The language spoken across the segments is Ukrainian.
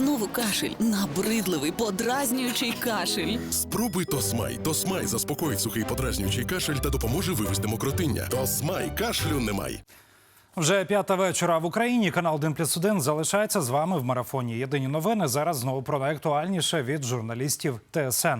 Знову кашель, набридливий, подразнюючий кашель. Спробуй Тосмай. Тосмай заспокоїть сухий подразнюючий кашель та допоможе вивести мокротиння. Тосмай кашлю немає. Вже п'ята вечора в Україні. Канал 1 плюс 1 залишається з вами в марафоні. Єдині новини зараз знову про найактуальніше від журналістів ТСН.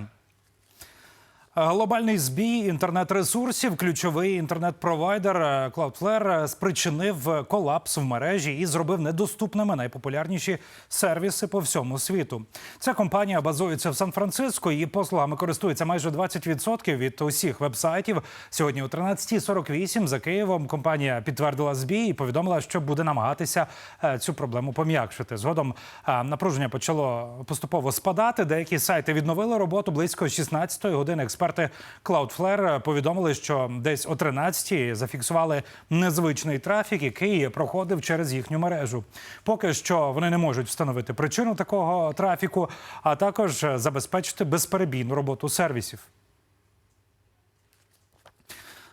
Глобальний збій інтернет-ресурсів, ключовий інтернет-провайдер е, Cloudflare спричинив колапс в мережі і зробив недоступними найпопулярніші сервіси по всьому світу. Ця компанія базується в Сан-Франциско. Її послугами користується майже 20% від усіх вебсайтів. Сьогодні о 13.48 за Києвом компанія підтвердила збій і повідомила, що буде намагатися е, цю проблему пом'якшити. Згодом е, напруження почало поступово спадати. Деякі сайти відновили роботу близько 16-ї години. Експерти Cloudflare повідомили, що десь о 13-й зафіксували незвичний трафік, який проходив через їхню мережу. Поки що вони не можуть встановити причину такого трафіку, а також забезпечити безперебійну роботу сервісів.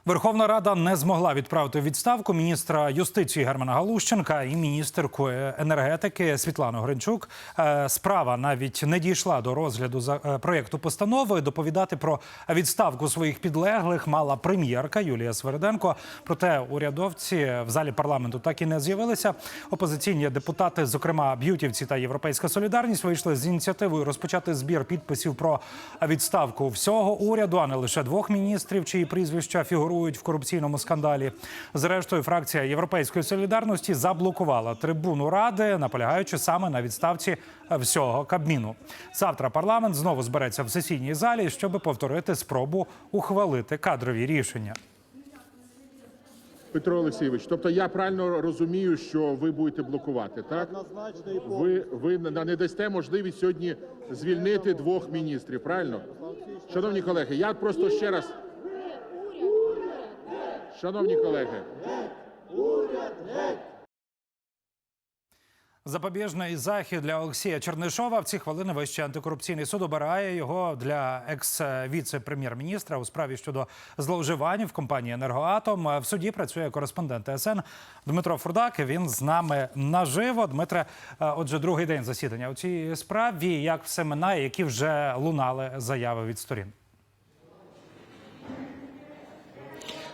Верховна Рада не змогла відправити відставку міністра юстиції Германа Галущенка і міністерку енергетики Світлану Гринчук. Е, Справа навіть не дійшла до розгляду за е, проєкту постанови. Доповідати про відставку своїх підлеглих мала прем'єрка Юлія Свериденко. Проте урядовці в залі парламенту так і не з'явилися. Опозиційні депутати, зокрема б'ютівці та Європейська Солідарність, вийшли з ініціативою розпочати збір підписів про відставку всього уряду, а не лише двох міністрів, чиї прізвища фігурують в корупційному скандалі. Зрештою, фракція Європейської солідарності заблокувала трибуну ради, наполягаючи саме на відставці всього кабміну. Завтра парламент знову збереться в сесійній залі, щоб повторити спробу ухвалити кадрові рішення. Петро Олексійович, тобто я правильно розумію, що ви будете блокувати, так? Ви, ви на- не дасте можливість сьогодні звільнити двох міністрів, правильно? Шановні колеги, я просто ще раз. Шановні колеги, Запобіжний захід для Олексія Чернишова в ці хвилини Вищий антикорупційний суд обирає його для екс-віце-прем'єр-міністра у справі щодо зловживань в компанії Енергоатом. В суді працює кореспондент ТСН Дмитро Фурдак. Він з нами наживо. Дмитре, е, отже, другий день засідання у цій справі. Як все минає, які вже лунали заяви від сторін?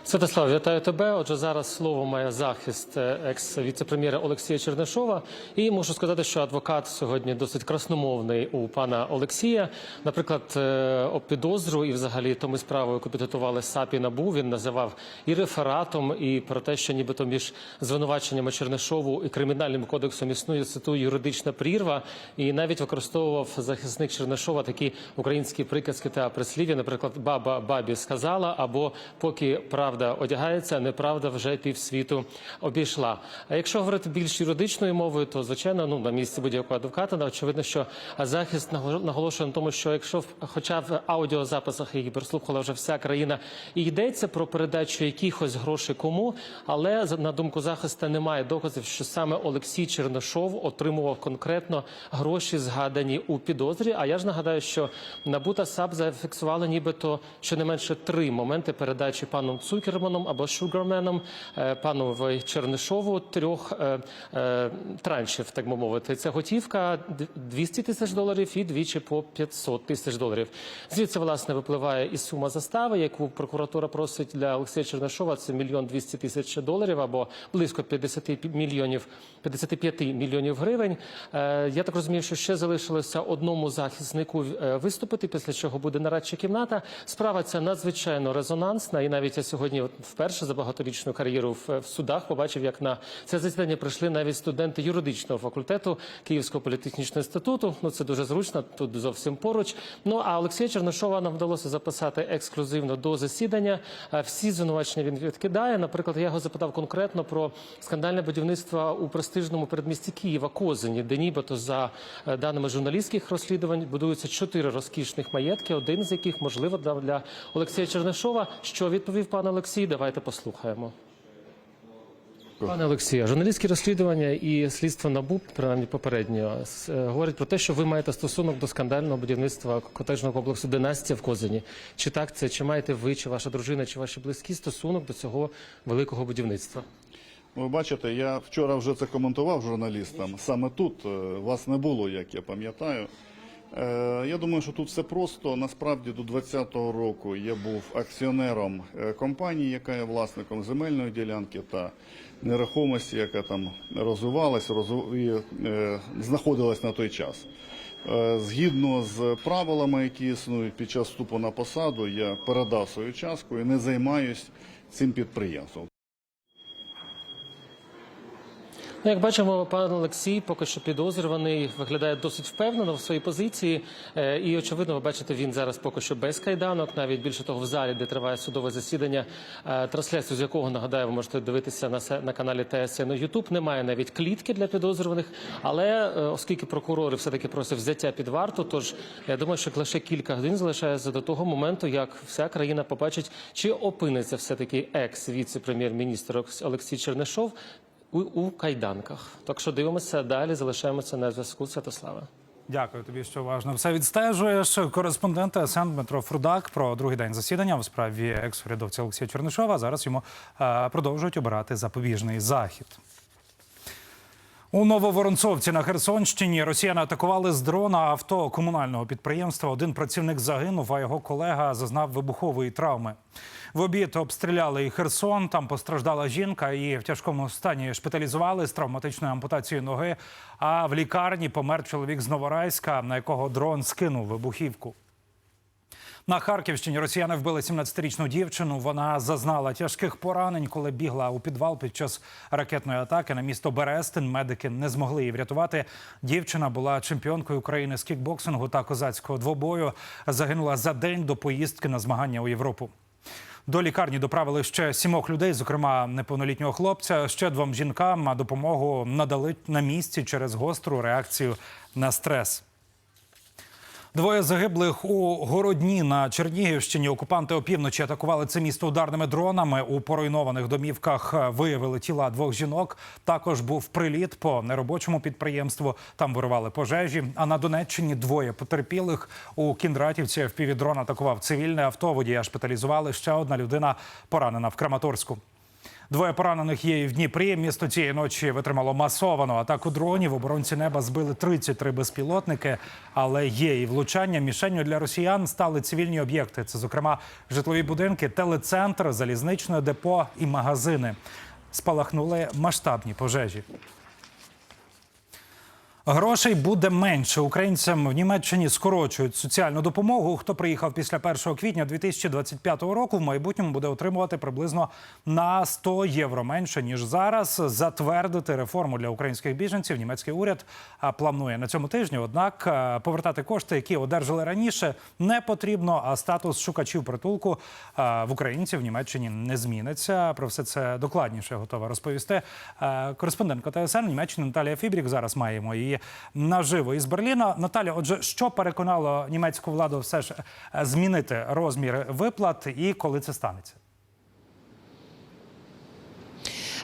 Святослав, вітаю тебе. Отже, зараз слово має захист е, екс-віце-прем'єра Олексія Чернишова. І мушу сказати, що адвокат сьогодні досить красномовний у пана Олексія. Наприклад, е, об підозру і взагалі тому справу, яку підготували САП і НАБУ, він називав і рефератом, і про те, що нібито між звинуваченнями Чернишову і кримінальним кодексом існує цитую юридична прірва. І навіть використовував захисник Чернишова такі українські приказки та прислів'я, наприклад, баба бабі сказала, або поки правда одягається, неправда вже півсвіту обійшла. А якщо говорити більш юридичною мовою, то звичайно, ну на місці будь-якого адвоката, очевидно, що захист наголо- наголошує на тому, що якщо хоча в аудіозаписах, які прослухала вже вся країна, і йдеться про передачу якихось грошей кому, але на думку захисту немає доказів, що саме Олексій Чернишов отримував конкретно гроші, згадані у підозрі. А я ж нагадаю, що НАБУ та САП зафіксували нібито щонайменше три моменти передачі паном Цукерманом або Шугарменом, е, пану Чернишову трьох е, е, траншів, так би мовити. Це готівка д- 200 тисяч доларів і двічі по 500 тисяч доларів. Звідси власне випливає і сума застави, яку прокуратура просить для Олексія Чернишова. Це мільйон 200 тисяч доларів або близько 50 мільйонів 55 мільйонів гривень. Я так розумію, що ще залишилося одному захиснику виступити, після чого буде нарадча кімната. Справа ця надзвичайно резонансна, і навіть я сьогодні от вперше за багаторічну кар'єру в, судах побачив, як на це засідання прийшли навіть студенти юридичного факультету Київського політехнічного інституту. Ну це дуже зручно, тут зовсім поруч. Ну а Олексія Чернишова нам вдалося записати ексклюзивно до засідання. Е, Всі звинувачення він відкидає. Наприклад, я його запитав конкретно про скандальне будівництво у престижному передмісті Києва Козині, де нібито за е, даними журналістських розслідувань будуються чотири розкішних маєтки, один з яких можливо для Олексія Чернишова. Що відповів пан Олексій? Давайте послухаємо. Пане Олексію, журналістські розслідування і слідство НАБУ, принаймні попередньо, е, говорять про те, що ви маєте стосунок до скандального будівництва котеджного комплексу Династія в Козині. Чи так це? Чи маєте ви, чи ваша дружина, чи ваші близькі стосунок до цього великого будівництва? Ви бачите, я вчора вже це коментував журналістам. Саме тут е, вас не було, як я пам'ятаю. Е, Я думаю, що тут все просто. Насправді до 2020 року я був акціонером е, компанії, яка є власником земельної ділянки та нерухомості, яка там розвивалась розу- і е, знаходилась на той час. Згідно з правилами, які існують під час вступу на посаду, я передав свою частку і не займаюсь цим підприємством. Ну, як бачимо, пан Олексій поки що підозрюваний, виглядає досить впевнено в своїй позиції. Е, І очевидно, ви бачите, він зараз поки що без кайданок. Навіть більше того, в залі, де триває судове засідання, е, трансляцію з якого нагадаю, ви можете дивитися на на каналі ТСН на Ютуб. Немає навіть клітки для підозрюваних. Але е, оскільки прокурори все таки просять взяття під варту, тож я думаю, що лише кілька годин залишається до того моменту, як вся країна побачить, чи опиниться все таки екс віце-прем'єр-міністр Олексій Чернишов у, у кайданках. Так що дивимося далі, залишаємося на зв'язку. Святославе. Дякую тобі, що уважно все відстежуєш. Кореспондент ТСН Дмитро Фрудак про другий день засідання у справі екс-урядовця Олексія Чернишова. Зараз йому е, продовжують обирати запобіжний захід. У Нововоронцовці на Херсонщині росіяни атакували з дрона авто комунального підприємства. Один працівник загинув, а його колега зазнав вибухової травми. В обід обстріляли і Херсон. Там постраждала жінка, її в тяжкому стані шпиталізували з травматичною ампутацією ноги. А в лікарні помер чоловік з Новорайська, на якого дрон скинув вибухівку. На Харківщині росіяни вбили 17-річну дівчину. Вона зазнала тяжких поранень, коли бігла у підвал під час ракетної атаки на місто Берестин. Медики не змогли її врятувати. Дівчина була чемпіонкою України з кікбоксингу та козацького двобою. Загинула за день до поїздки на змагання у Європу. До лікарні доправили ще сімох людей, зокрема неповнолітнього хлопця. Ще двом жінкам допомогу надали на місці через гостру реакцію на стрес. Двоє загиблих у городні на Чернігівщині. Окупанти опівночі атакували це місто ударними дронами. У поруйнованих домівках виявили тіла двох жінок. Також був приліт по неробочому підприємству. Там вирували пожежі. А на Донеччині двоє потерпілих у Кіндратівці. Впівдрон атакував цивільне авто. Водія шпиталізували. Ще одна людина поранена в Краматорську. Двоє поранених є і в Дніпрі. Місто цієї ночі витримало масовану атаку дронів. Оборонці неба збили 33 безпілотники, але є і влучання. Мішенню для росіян стали цивільні об'єкти. Це, зокрема, житлові будинки, телецентр, залізничне депо і магазини. Спалахнули масштабні пожежі. Грошей буде менше. Українцям в Німеччині скорочують соціальну допомогу. Хто приїхав після 1 квітня 2025 року, в майбутньому буде отримувати приблизно на 100 євро менше ніж зараз. Затвердити реформу для українських біженців. Німецький уряд планує на цьому тижні. Однак повертати кошти, які одержали раніше, не потрібно. А статус шукачів притулку в українців в Німеччині не зміниться. Про все це докладніше готова розповісти. Кореспондентка ТСН Німеччини Наталія Фібрік. Зараз маємо її наживо із Берліна. Наталя, отже, що переконало німецьку владу все ж е, змінити розмір виплат і коли це станеться?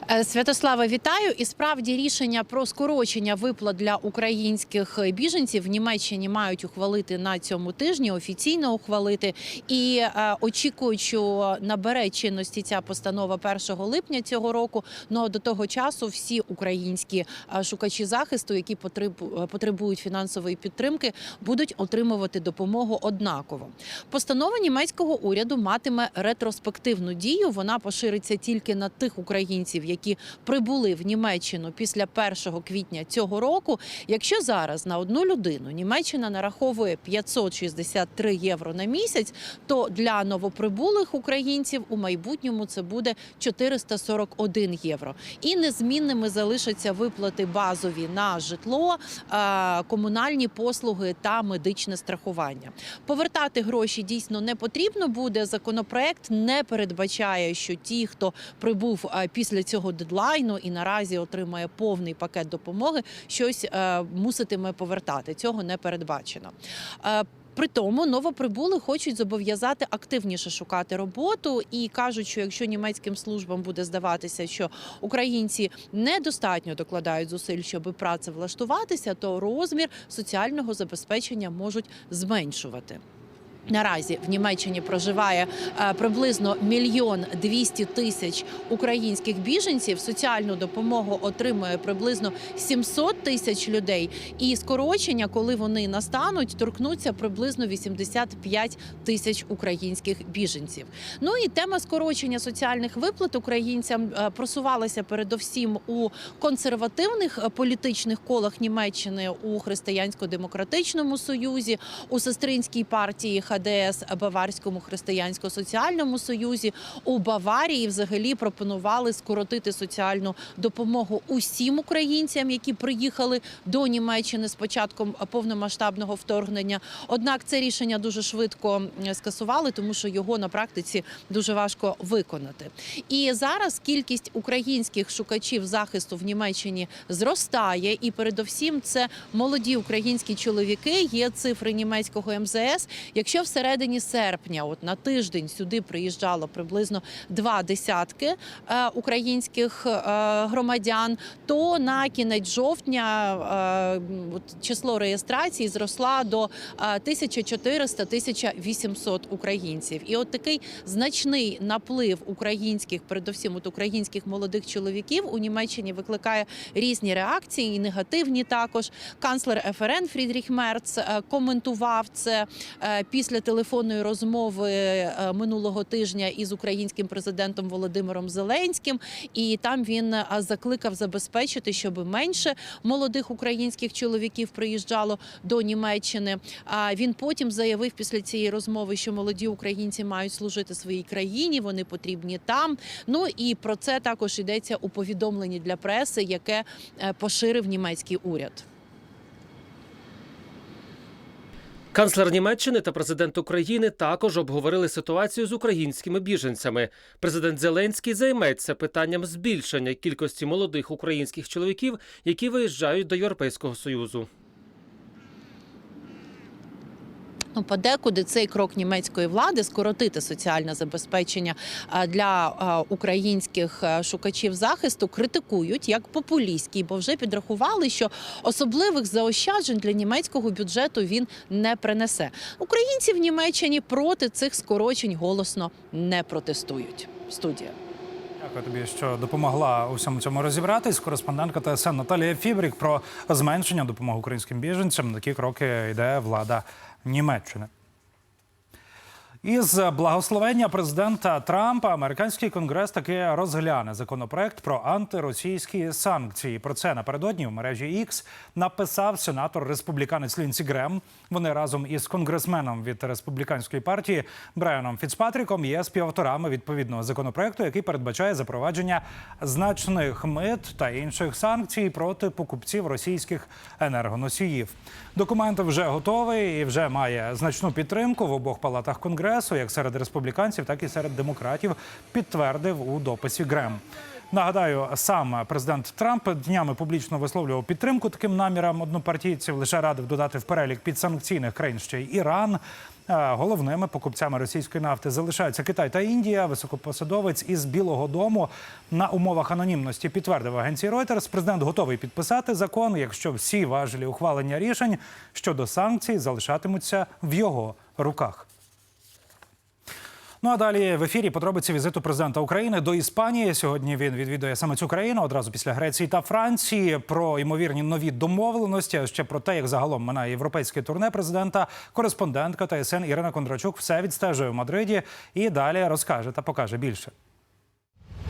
Е, Святослава, вітаю. І справді рішення про скорочення виплат для українських біженців в Німеччині мають ухвалити на цьому тижні, офіційно ухвалити. І е, очікують, що набере чинності ця постанова 1 липня цього року. Ну до того часу всі українські е, шукачі захисту, які потребу- е, потребують фінансової підтримки, будуть отримувати допомогу однаково. Постанова німецького уряду матиме ретроспективну дію. Вона пошириться тільки на тих українців, які прибули в Німеччину після 1 квітня цього року. Якщо зараз на одну людину Німеччина нараховує 563 євро на місяць, то для новоприбулих українців у майбутньому це буде 441 євро. І незмінними залишаться виплати базові на житло, е, комунальні послуги та медичне страхування. Повертати гроші дійсно не потрібно буде. Законопроект не передбачає, що ті, хто прибув е, після цього дедлайну і наразі отримає повний пакет допомоги, щось е, муситиме повертати. Цього не передбачено. Е, При тому новоприбули хочуть зобов'язати активніше шукати роботу і кажуть, що якщо німецьким службам буде здаватися, що українці недостатньо докладають зусиль, щоб працевлаштуватися, то розмір соціального забезпечення можуть зменшувати. Наразі в Німеччині проживає е, приблизно мільйон двісті тисяч українських біженців. Соціальну допомогу отримує приблизно 700 тисяч людей. І скорочення, коли вони настануть, торкнуться приблизно 85 тисяч українських біженців. Ну і тема скорочення соціальних виплат українцям е, просувалася передовсім у консервативних е, політичних колах Німеччини у християнсько-демократичному союзі, у сестринській партії ХДС Баварському християнсько-соціальному союзі. У Баварії взагалі пропонували скоротити соціальну допомогу усім українцям, які приїхали до Німеччини з початком повномасштабного вторгнення. Однак це рішення дуже швидко скасували, тому що його на практиці дуже важко виконати. І зараз кількість українських шукачів захисту в Німеччині зростає, і передовсім це молоді українські чоловіки. Є цифри німецького МЗС. Якщо всередині серпня, от на тиждень, сюди приїжджало приблизно два десятки е, українських е, громадян, то на кінець жовтня е, число реєстрацій зросла до е, 1400-1800 українців. І от такий значний наплив українських, передовсім от українських молодих чоловіків у Німеччині викликає різні реакції, і негативні також. Канцлер ФРН Фрідріх Мерц коментував це е, після телефонної розмови е, минулого тижня із українським президентом Володимиром Зеленським. І там він е, закликав забезпечити, щоб менше молодих українських чоловіків приїжджало до Німеччини. А він потім заявив після цієї розмови, що молоді українці мають служити своїй країні, вони потрібні там. Ну і про це також йдеться у повідомленні для преси, яке е, поширив німецький уряд. Канцлер Німеччини та президент України також обговорили ситуацію з українськими біженцями. Президент Зеленський займеться питанням збільшення кількості молодих українських чоловіків, які виїжджають до Європейського союзу. Ну, подекуди цей крок німецької влади скоротити соціальне забезпечення для українських шукачів захисту критикують як популістський, бо вже підрахували, що особливих заощаджень для німецького бюджету він не принесе. Українці в Німеччині проти цих скорочень голосно не протестують. Студія. Дякую тобі, що допомогла у всьому цьому розібратись. Кореспондентка ТСН Наталія Фібрік про зменшення допомоги українським біженцям. На такі кроки йде влада Німеччини. Із благословення президента Трампа американський конгрес таки розгляне законопроект про антиросійські санкції. Про це напередодні в мережі X написав сенатор республіканець Лінсі Грем. Вони разом із конгресменом від республіканської партії Брайаном Фіцпатріком є співавторами відповідного законопроекту, який передбачає запровадження значних мит та інших санкцій проти покупців російських енергоносіїв. Документ вже готовий і вже має значну підтримку в обох палатах конгресу, як серед республіканців, так і серед демократів. Підтвердив у дописі Грем. Нагадаю, сам президент Трамп днями публічно висловлював підтримку таким намірам однопартійців. Лише радив додати в перелік підсанкційних країн ще й Іран. Е, Головними покупцями російської нафти залишаються Китай та Індія. Високопосадовець із Білого Дому на умовах анонімності підтвердив агенції Reuters. Президент готовий підписати закон, якщо всі важелі ухвалення рішень щодо санкцій залишатимуться в його руках. Ну а далі в ефірі подробиці візиту президента України до Іспанії. Сьогодні він відвідує саме цю країну одразу після Греції та Франції. Про ймовірні нові домовленості, ще про те, як загалом минає європейське турне президента. Кореспондентка ТСН Ірина Кондрачук все відстежує в Мадриді і далі розкаже та покаже більше.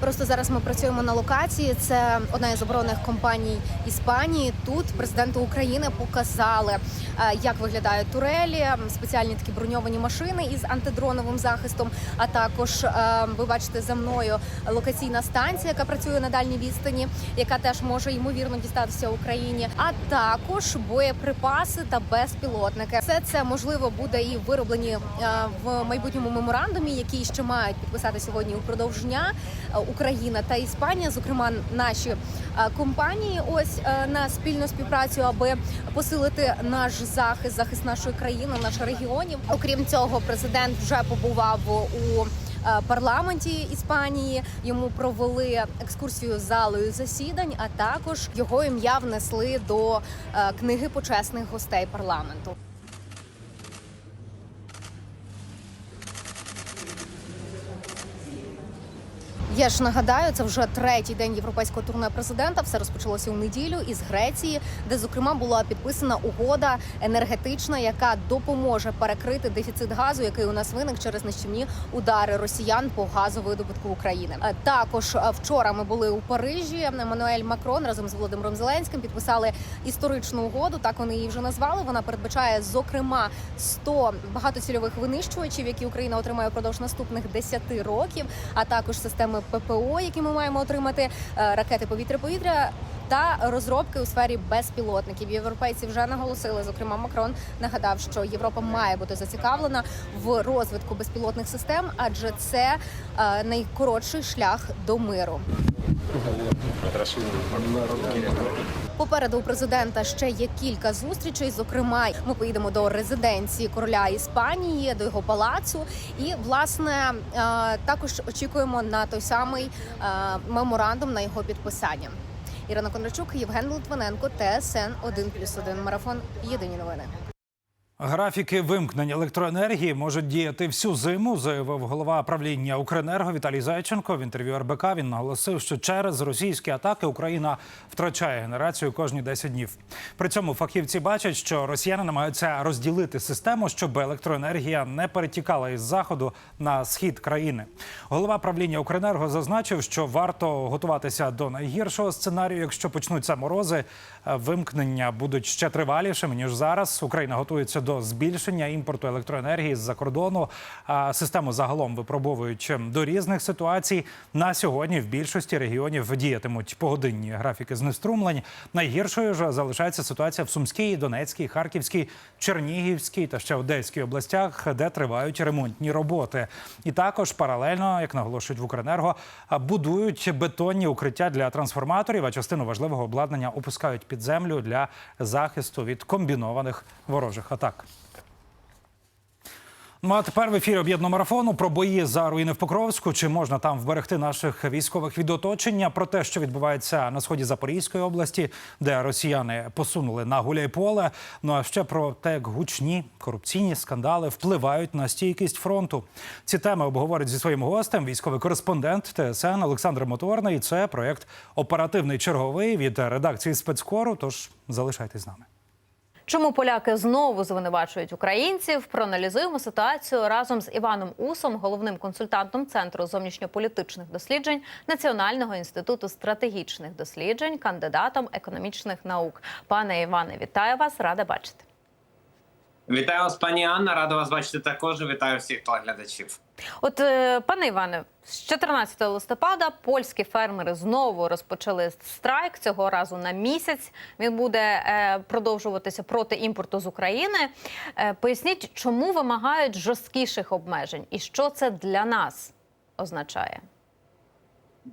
Просто зараз ми працюємо на локації. Це одна із оборонних компаній Іспанії. Тут президенту України показали, е, як виглядають турелі, спеціальні такі броньовані машини із антидроновим захистом. А також е, ви бачите за мною локаційна станція, яка працює на дальній відстані, яка теж може ймовірно дістатися Україні. А також боєприпаси та безпілотники. Все це можливо буде і вироблені е, в майбутньому меморандумі, який ще мають підписати сьогодні упродовж дня. Україна та Іспанія, зокрема наші е, компанії, ось е, на спільну співпрацю, аби посилити наш захист, захист нашої країни, наших регіонів. Окрім цього, президент вже побував у е, парламенті Іспанії. Йому провели екскурсію залою засідань, а також його ім'я внесли до книги почесних гостей парламенту. Я ж нагадаю, це вже третій день європейського турне президента. Все розпочалося у неділю із Греції, де зокрема була підписана угода енергетична, яка допоможе перекрити дефіцит газу, який у нас виник через нищівні удари росіян по газовидобутку України. Е, Також е, вчора ми були у Парижі. Еммануель Макрон разом з Володимиром Зеленським підписали історичну угоду. Так вони її вже назвали. Вона передбачає зокрема 100 багатоцільових винищувачів, які Україна отримає впродовж наступних 10 років, а також системи ППО, які ми маємо отримати, е, ракети повітря-повітря. Та розробки у сфері безпілотників європейці вже наголосили. Зокрема, Макрон нагадав, що Європа має бути зацікавлена в розвитку безпілотних систем, адже це е, найкоротший шлях до миру. Попереду у президента ще є кілька зустрічей. Зокрема, ми поїдемо до резиденції короля Іспанії, до його палацу. І власне е, також очікуємо на той самий е, меморандум на його підписання. Ірина Кондрачук, Євген Литвиненко, ТСН 1+,1 марафон. Єдині новини. Графіки вимкнення електроенергії можуть діяти всю зиму, заявив голова правління Укренерго Віталій Зайченко. В інтерв'ю РБК він наголосив, що через російські атаки Україна втрачає генерацію кожні 10 днів. При цьому фахівці бачать, що росіяни намагаються розділити систему, щоб електроенергія не перетікала із заходу на схід країни. Голова правління Укренерго зазначив, що варто готуватися до найгіршого сценарію, якщо почнуться морози. Вимкнення будуть ще тривалішими ніж зараз. Україна готується до збільшення імпорту електроенергії з-за кордону. Систему загалом випробовують до різних ситуацій. На сьогодні в більшості регіонів діятимуть погодинні графіки знеструмлень. Найгіршою ж залишається ситуація в Сумській, Донецькій, Харківській, Чернігівській та ще Одеській областях, де тривають ремонтні роботи. І також паралельно, як наголошують в Укренерго, будують бетонні укриття для трансформаторів, а частину важливого обладнання опускають під землю для захисту від комбінованих ворожих атак. Ну а тепер в ефірі об'єднаного марафону про бої за руїни в Покровську. Чи можна там вберегти наших військових від оточення? Про те, що відбувається на сході Запорізької області, де росіяни посунули на Гуляйполе. Ну а ще про те, як гучні корупційні скандали впливають на стійкість фронту. Ці теми обговорить зі своїм гостем військовий кореспондент ТСН Олександр Моторний. Це проект оперативний черговий від редакції спецкору. Тож залишайтесь з нами. Чому поляки знову звинувачують українців? Проаналізуємо ситуацію разом з Іваном Усом, головним консультантом центру зовнішньополітичних досліджень Національного інституту стратегічних досліджень, кандидатом економічних наук. Пане Іване, вітаю вас! Рада бачити. Вітаю вас, пані Анна. Рада вас бачити також. Вітаю всіх телеглядачів. От, е, пане Іване, з 14 листопада польські фермери знову розпочали страйк цього разу на місяць. Він буде е, продовжуватися проти імпорту з України. Е, поясніть, чому вимагають жорсткіших обмежень і що це для нас означає?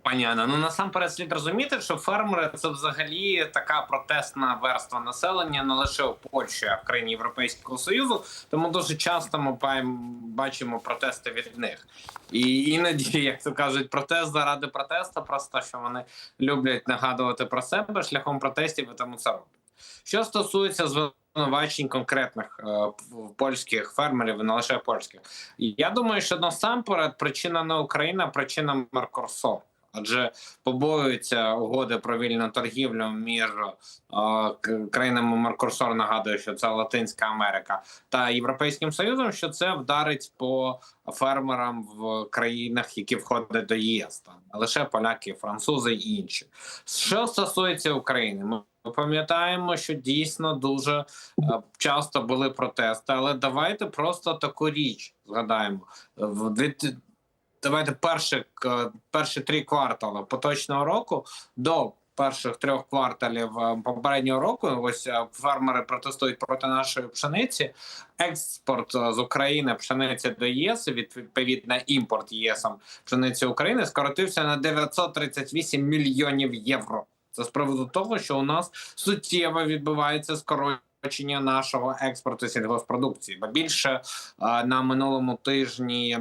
Пані Анна, ну насамперед слід розуміти, що фермери це взагалі така протестна верства населення не лише у Польщі, а в країні Європейського союзу. Тому дуже часто ми бачимо протести від них. І іноді, як то кажуть, протест заради протесту, просто що вони люблять нагадувати про себе шляхом протестів, і тому це роблять. Що стосується звинувачень конкретних е, польських фермерів, і не лише польських, я думаю, що насамперед причина не Україна, причина Меркурсор. Адже побоюються угоди про вільну торгівлю між е, країнами Меркурсор, нагадую, що це Латинська Америка та Європейським Союзом, що це вдарить по фермерам в країнах, які входять до ЄС, там лише поляки, французи і інші. Що стосується України, ми ми пам'ятаємо, що дійсно дуже е, часто були протести, але давайте просто таку річ згадаємо в Давайте перші, к- перші три квартали поточного року до перших трьох кварталів е, попереднього року. Ось е, фермери протестують проти нашої пшениці. Експорт е, з України пшениці до ЄС, відповідно імпорт ЄСом пшениці України скоротився на 938 мільйонів євро. Це з приводу того, що у нас суттєво відбувається скорочення нашого експорту сільгоспродукції. Бо більше е, на минулому тижні.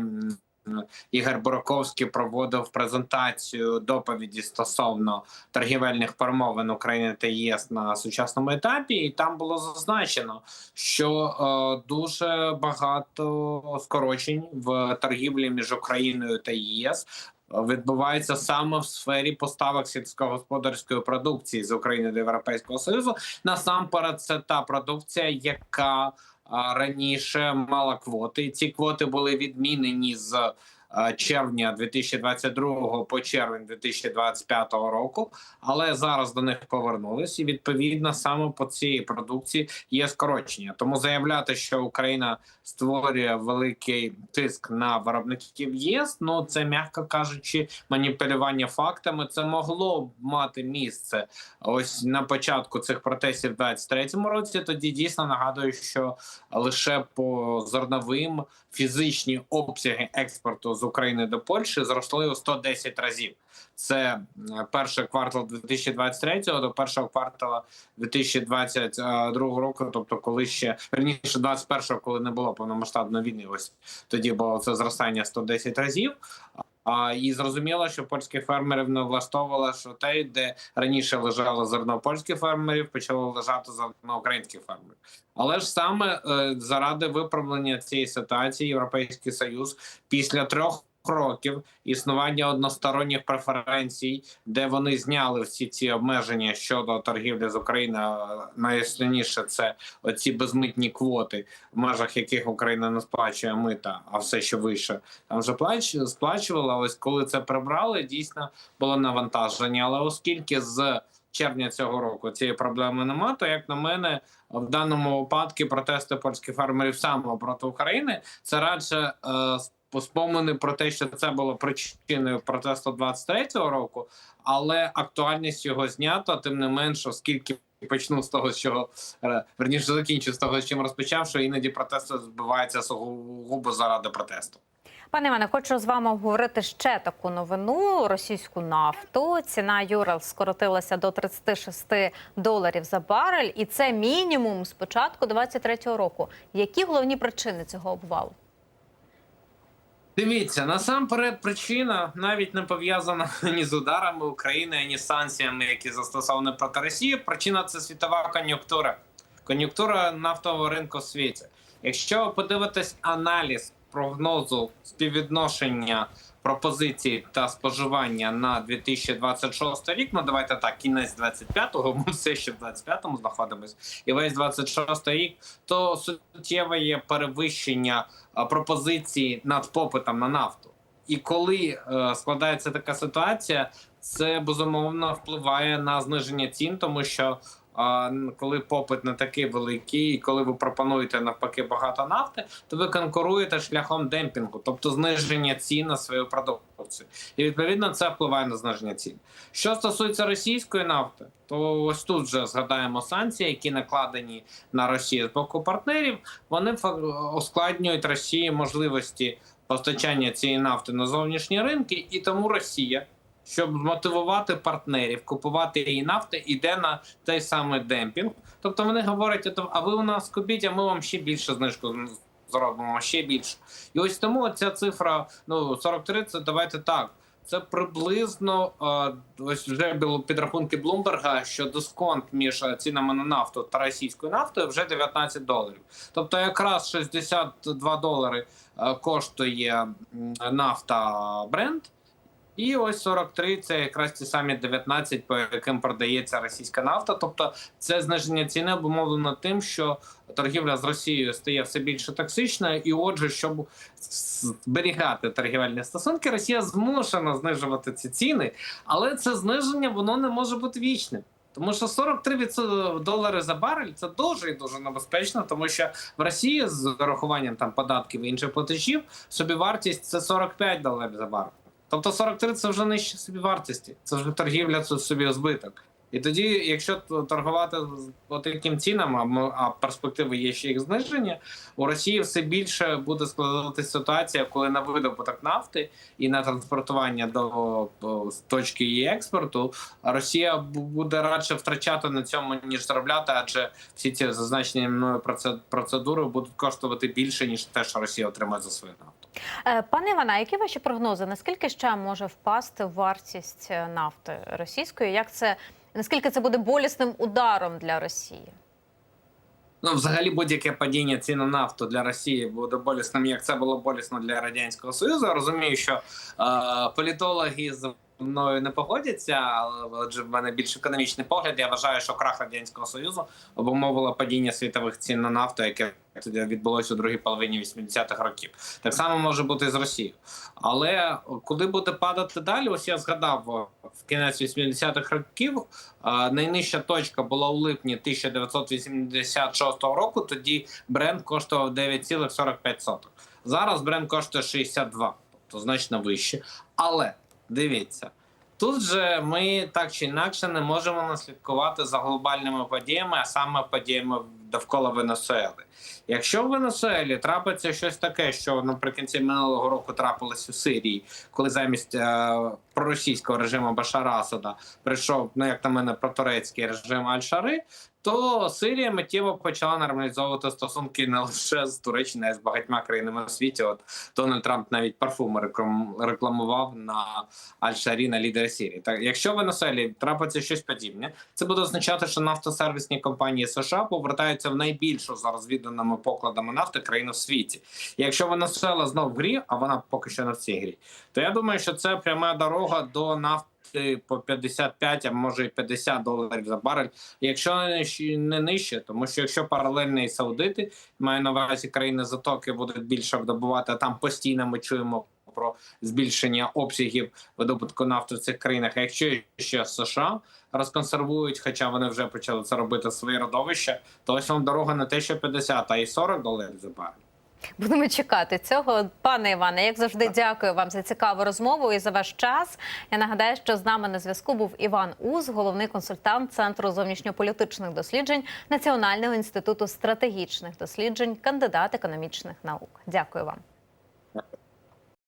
Ігор Бураковський проводив презентацію доповіді стосовно торгівельних перемовин України та ЄС на сучасному етапі, і там було зазначено, що е, дуже багато скорочень в торгівлі між Україною та ЄС відбувається саме в сфері поставок сільськогосподарської продукції з України до Європейського Союзу. Насамперед, це та продукція, яка раніше мала квоти, ці квоти були відмінені з червня 2022 по червень 2025 року, але зараз до них повернулись, і відповідно саме по цій продукції є скорочення. Тому заявляти, що Україна створює великий тиск на виробників ЄС, ну це м'яко кажучи, маніпулювання фактами. Це могло б мати місце ось на початку цих протестів в 23-му році. Тоді дійсно нагадую, що лише по зерновим фізичні обсяги експорту з України до Польщі зросли у 110 разів. Це е, перший квартал 2023 до першого квартала 2022 року, тобто коли ще раніше 21-го, коли не було повномасштабної війни. Ось тоді було це зростання 110 разів. І зрозуміло, що польських фермерів не влаштовувало, що те, де раніше лежало зерно польських фермерів, почало лежати зерно українських фермерів. Але ж саме е, заради виправлення цієї ситуації, Європейський Союз після трьох років існування односторонніх преференцій, де вони зняли всі ці обмеження щодо торгівлі з Україною. Найясніше це оці безмитні квоти, в межах яких Україна не сплачує мита, а все ще вище там вже плач сплачувала. Ось коли це прибрали, дійсно було навантаження. Але оскільки з червня цього року цієї проблеми нема, то як на мене, в даному випадку протести польських фермерів саме проти України це радше е, спомини про те, що це було причиною протесту 23-го року, але актуальність його знята, тим не менш, оскільки. Почну з того, що е, верніше закінчу з того, з чим розпочав, що іноді протести збиваються сугубо заради протесту. Пане Іване, хочу з вами обговорити ще таку новину: російську нафту. Ціна Юрал скоротилася до 36 доларів за барель, і це мінімум з початку 23-го року. Які головні причини цього обвалу? Дивіться, насамперед причина навіть не пов'язана ні з ударами України, ні з санкціями, які застосовані проти Росії. Причина це світова кон'юнктура, кон'юнктура нафтового ринку в світі. Якщо подивитись аналіз прогнозу співвідношення пропозицій та споживання на 2026 рік, ну давайте так, кінець 25-го, ми все ще в 25-му знаходимось, і весь 26 рік, то суттєве є перевищення пропозиції над попитом на нафту. І коли е, складається така ситуація, це безумовно впливає на зниження цін, тому що коли попит не такий великий, і коли ви пропонуєте навпаки багато нафти, то ви конкуруєте шляхом демпінгу, тобто зниження цін на свою продукцію. І відповідно це впливає на зниження цін. Що стосується російської нафти, то ось тут вже згадаємо санкції, які накладені на Росію з боку партнерів. Вони ускладнюють Росії можливості постачання цієї нафти на зовнішні ринки, і тому Росія, щоб змотивувати партнерів купувати її нафти, іде на той самий демпінг. Тобто вони говорять, «Ото, а ви у нас купіть, а ми вам ще більше знижку зробимо, ще більше. І ось тому ця цифра ну 43, це давайте так. Це приблизно е, ось вже було підрахунки Блумберга, що дисконт між е, цінами на нафту та російською нафтою вже 19 доларів. Тобто, якраз 62 долари е, коштує нафта бренд, і ось 43 – це якраз ті самі 19, по яким продається російська нафта. Тобто, це зниження ціни обумовлено тим, що торгівля з Росією стає все більше токсичною, і отже, щоб зберігати торгівельні стосунки, Росія змушена знижувати ці ціни, але це зниження воно не може бути вічним. Тому що 43 відсо- долари за барель це дуже і дуже небезпечно, тому що в Росії з урахуванням там податків і інших платежів собівартість це 45 доларів за барель. Тобто 43 це вже нижче собівартості, це вже торгівля це собі збиток. І тоді, якщо торгувати по таким цінам, а, а перспективи є ще їх зниження, у Росії все більше буде складатися ситуація, коли на видобуток нафти і на транспортування до точки її експорту, Росія буде радше втрачати на цьому ніж заробляти, адже всі ці зазначені мною проце- процедури будуть коштувати більше ніж те, що Росія отримає за свою нафту. Е, Пане Івана, які ваші прогнози? Наскільки ще може впасти вартість е, нафти російської? Як це наскільки це буде болісним ударом для Росії? Ну, взагалі, будь-яке падіння цін на нафту для Росії буде болісним, як це було болісно для радянського союзу. Розумію, що е, політологи з мною не погодяться, але отже, в мене більш економічний погляд. Я вважаю, що крах радянського союзу обумовило падіння світових цін на нафту, яке тоді відбулося у другій половині 80-х років. Так само може бути з Росією. Але коли буде падати далі, ось я згадав в кінець 80-х років. е, Найнижча точка була у липні 1986 року. Тоді бренд коштував 9,45. Зараз бренд коштує 62, тобто значно вище. Але дивіться. Тут же ми так чи інакше не можемо наслідкувати за глобальними подіями, а саме подіями довкола Венесуели. Якщо в Венесуелі трапиться щось таке, що наприкінці минулого року трапилось у Сирії, коли замість е, проросійського режиму Башара Асада прийшов, ну як на мене, протурецький режим Аль-Шари, то Сирія миттєво почала нормалізовувати стосунки не лише з Туреччиною, а з багатьма країнами у світі. От Дональд Трамп навіть парфуми рекламував на Аль-Шарі на лідері Сирії. Так, якщо в Венесуелі трапиться щось подібне, це буде означати, що нафтосервісні компанії США повертаються в найбільшу за розвіданими покладами нафти країну в світі. І якщо Венесуела знов в грі, а вона поки що не в цій грі, то я думаю, що це пряма дорога до нафти по 55, а може і 50 доларів за барель. Якщо не нижче, тому що якщо паралельно і саудити, маю на увазі країни затоки будуть більше видобувати, а там постійно ми чуємо. Про збільшення обсягів видобутку нафти в цих країнах. А якщо ще США розконсервують, хоча вони вже почали це робити своє родовище, то ось вам дорога не те, що 50, а й 40 доларів за барель. Будемо чекати цього. Пане Іване, як завжди, дякую вам за цікаву розмову і за ваш час. Я нагадаю, що з нами на зв'язку був Іван Уз, головний консультант Центру зовнішньополітичних досліджень Національного інституту стратегічних досліджень, кандидат економічних наук. Дякую вам.